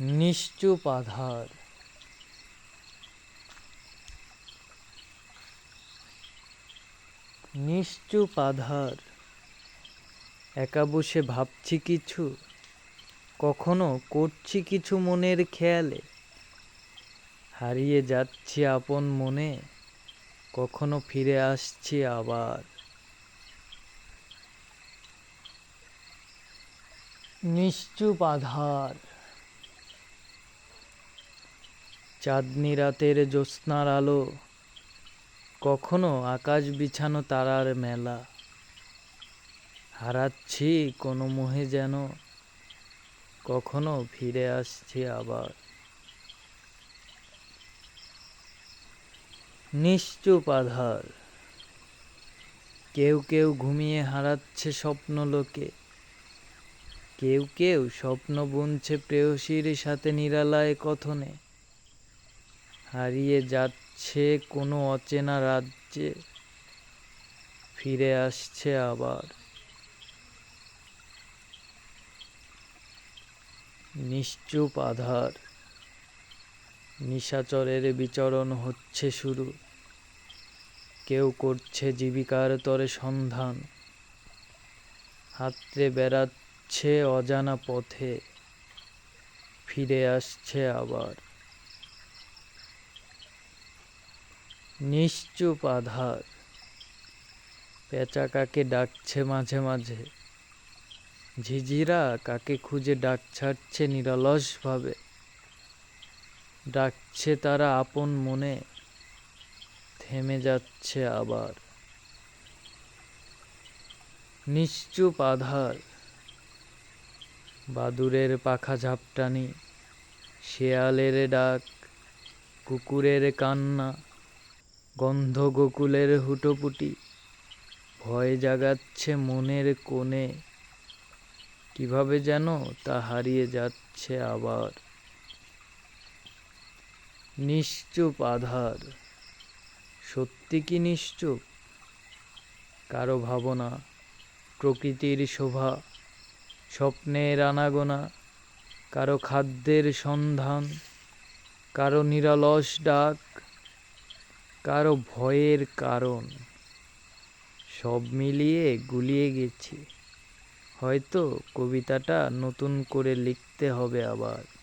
নিশ্চুপ আধার। নিশ্চুপ আধার। একা বসে ভাবছি কিছু, কখনো করছি কিছু মনের খেয়ালে। হারিয়ে যাচ্ছি আপন মনে, কখনো ফিরে আসছি আবার। নিশ্চুপ আধার। চাঁদনি রাতের জ্যোৎস্নার আলো, কখনো আকাশ বিছানো তারার মেলা। হারাচ্ছি কোনো মোহে যেন, কখনো ফিরে আসছি আবার। নিশ্চুপ আধার, কেউ কেউ ঘুমিয়ে হারাচ্ছে স্বপ্ন লোকে। কেউ কেউ স্বপ্ন বুনছে প্রেয়সীর সাথে নিরালায় কথনে। হারিয়ে যাচ্ছে কোনো অচেনা রাজ্যে। ফিরে আসছে আবার। নিশ্চুপ আধার। নিশাচরের বিচরণ হচ্ছে শুরু। কেউ করছে জীবিকার তরে সন্ধান। হাতড়ে বেড়াচ্ছে অজানা পথে। ফিরে আসছে আবার। নিশ্চুপ আধার পেঁচা কাকে ডাকছে মাঝে মাঝে। ঝিঝিরা কাকে খুঁজে ডাক ছাড়ছে নিরলসভাবে। ডাকছে তারা আপন মনে, থেমে যাচ্ছে আবার। নিশ্চুপ আধার বাদুরের পাখা ঝাপটানি, শেয়ালের ডাক, কুকুরের কান্না। গন্ধ গোকুলের হুটোপুটি। ভয় জাগাচ্ছে মনের কোণে। কীভাবে যেন তা হারিয়ে যাচ্ছে আবার। নিশ্চুপ আধার। সত্যি কি নিশ্চুপ? কারও ভাবনা, প্রকৃতির শোভা, স্বপ্নের আনাগোনা, কারও খাদ্যের সন্ধান, কারও নিরলস ডাক। কারও ভয়ের কারণ। সব মিলিয়ে গুলিয়ে গেছি। হয়তো কবিতাটা নতুন করে লিখতে হবে আবার।